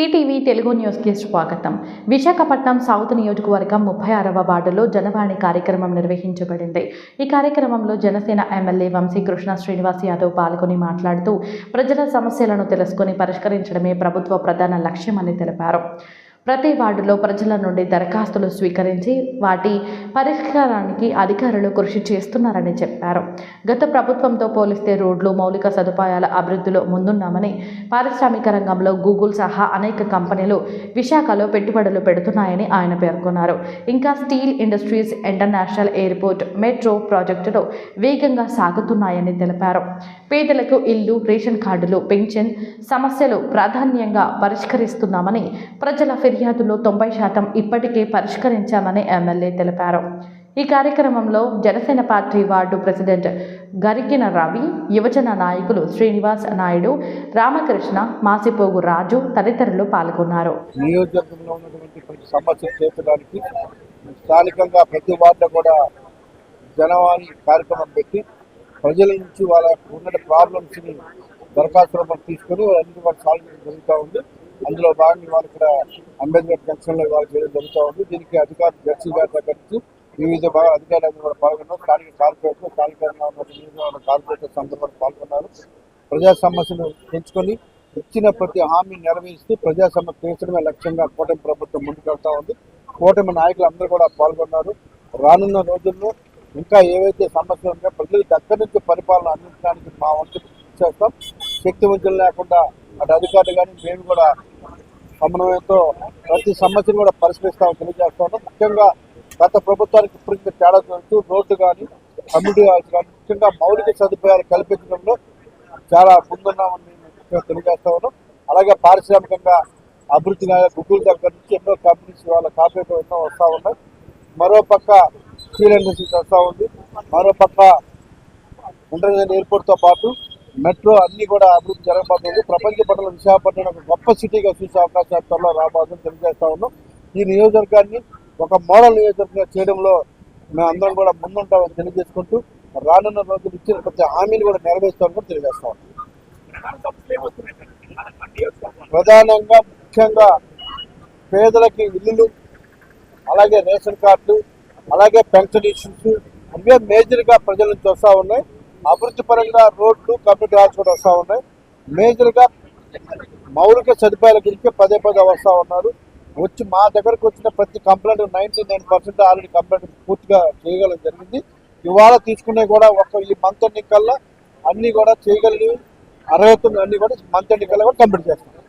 CTV Telugu న్యూస్కి స్వాగతం. Visakhapatnam south నియోజకవర్గం ముప్పై ఆరవ వార్డులో జనవాణి కార్యక్రమం నిర్వహించబడింది. ఈ కార్యక్రమంలో జనసేన ఎమ్మెల్యే వంశీ కృష్ణ శ్రీనివాస్ యాదవ్ పాల్గొని మాట్లాడుతూ ప్రజల సమస్యలను తెలుసుకొని పరిష్కరించడమే ప్రభుత్వ ప్రధాన లక్ష్యమని తెలిపారు. ప్రతి వార్డులో ప్రజల నుండి దరఖాస్తులు స్వీకరించి వాటి పరిష్కారానికి అధికారులు కృషి చేస్తున్నారని చెప్పారు. గత ప్రభుత్వంతో పోలిస్తే రోడ్లు మౌలిక సదుపాయాల అభివృద్ధిలో ముందున్నామని పారిశ్రామిక రంగంలో గూగుల్ సహా అనేక కంపెనీలు విశాఖలో పెట్టుబడులు పెడుతున్నాయని ఆయన పేర్కొన్నారు. ఇంకా steel industries international airport metro ప్రాజెక్టులు వేగంగా సాగుతున్నాయని తెలిపారు. పేదలకు ఇల్లు రేషన్ కార్డులు పెన్షన్ సమస్యలు ప్రాధాన్యంగా పరిష్కరిస్తున్నామని ప్రజల ఫిర్యాదులో తొంభై శాతం ఇప్పటికే పరిష్కరించామని ఎమ్మెల్యే తెలిపారు. ఈ కార్యక్రమంలో Janasena party ward president Garikina Ravi యువజన నాయకులు శ్రీనివాస్ నాయుడు రామకృష్ణ మాసిపోగు రాజు తదితరులు పాల్గొన్నారు. నియోజకవర్గంలో ఉన్నటువంటి కొన్ని సమస్యలు తీర్చడానికి స్థానికంగా ప్రతి వార్డు కూడా జనవాణి కార్యక్రమం పెట్టి ప్రజల నుంచి వాళ్ళ ఉన్న ప్రాబ్లమ్స్ని దరఖాస్తు రూపం తీసుకొని వాళ్ళందరూ సాల్వ్ చేయడం జరుగుతూ ఉంది. అందులో భాగంగా ఇవాళ ఇక్కడ అంబేద్కర్ జంక్షన్లో ఇవాళ చేయడం జరుగుతూ ఉంది. దీనికి అధికారులు జడ్సీ గారి దగ్గర నుంచి వివిధ భాగాల అధికారులు కూడా పాల్గొన్నారు. స్థానిక కార్పొరేటర్ స్థానికంగా ఉన్న కార్పొరేటర్స్ అందరూ కూడా పాల్గొన్నారు. ప్రజా సమస్యను పెంచుకొని ఇచ్చిన ప్రతి హామీ నెరవేరుస్తూ ప్రజా సమస్య తీర్చడమే లక్ష్యంగా కూటమి ప్రభుత్వం ముందుకెళ్తా ఉంది. కూటమి నాయకులు అందరూ కూడా పాల్గొన్నారు. రానున్న రోజుల్లో ఇంకా ఏవైతే సమస్యలు ఉన్నాయో ప్రజలకు దగ్గర నుంచి పరిపాలన అందించడానికి మా వంతు చేస్తాం. శక్తి లేకుండా అటు అధికారులు కానీ మేము కూడా సమన్వయంతో ప్రతి సమస్యను కూడా పరిష్కరిస్తామని ఉన్నాం. ముఖ్యంగా గత ప్రభుత్వానికి ఇప్పటికీ తేడా చూస్తూ రోడ్డు కానీ కమ్యూనిటీ హాల్స్ కానీ ముఖ్యంగా మౌలిక సదుపాయాలు కల్పించడంలో చాలా ముందున్నామని తెలియజేస్తా ఉన్నాం. అలాగే పారిశ్రామికంగా అభివృద్ధి గుగ్గుల దగ్గర నుంచి ఎన్నో కంపెనీస్ వాళ్ళ కాపీలు ఎన్నో వస్తూ ఉన్నాయి. మరోపక్క స్టీల్ ఇండస్ట్రీస్ వస్తూ ఉంది. మరోపక్క ఇంటర్నేషనల్ ఎయిర్పోర్ట్తో పాటు మెట్రో అన్ని కూడా అభివృద్ధి జరగబోతుంది. ప్రపంచ పట్టణంలో విశాఖపట్నం ఒక గొప్ప సిటీగా చూసే అవకాశాలు త్వరలో రాబోతుందని తెలియజేస్తా ఉన్నాం. ఈ నియోజకవర్గాన్ని ఒక మోడల్ నియోజకవర్గంగా చేయడంలో మేమందరం అందరం కూడా ముందుంటామని తెలియజేసుకుంటూ రానున్న రోజులు ఇచ్చిన ప్రతి హామీని కూడా నెరవేరుస్తామని కూడా తెలియజేస్తా ఉన్నాం. ప్రధానంగా ముఖ్యంగా పేదలకి ఇల్లులు అలాగే రేషన్ కార్డులు అలాగే పెన్షన్ ఇష్యూస్ అవే మేజర్గా ప్రజల నుంచి వస్తూ ఉన్నాయి. అభివృద్ధి పరంగా రోడ్లు కమ్యూనిటీ హాస్పిటల్ కూడా వస్తూ ఉన్నాయి. మేజర్గా మౌలిక సదుపాయాల గురించి పదే పదే వస్తూ ఉన్నారు. వచ్చి మా దగ్గరకు వచ్చిన ప్రతి complaint ninety nine percent already complaint పూర్తిగా చేయగలం జరిగింది. ఇవాళ తీసుకునే కూడా ఒక ఈ మంత్ ఎన్నికల్లో అన్నీ కూడా చేయగలిగి అర్హతలు అన్నీ కూడా మంత్ ఎన్నికల్లో కూడా కంప్లీట్ చేస్తాం.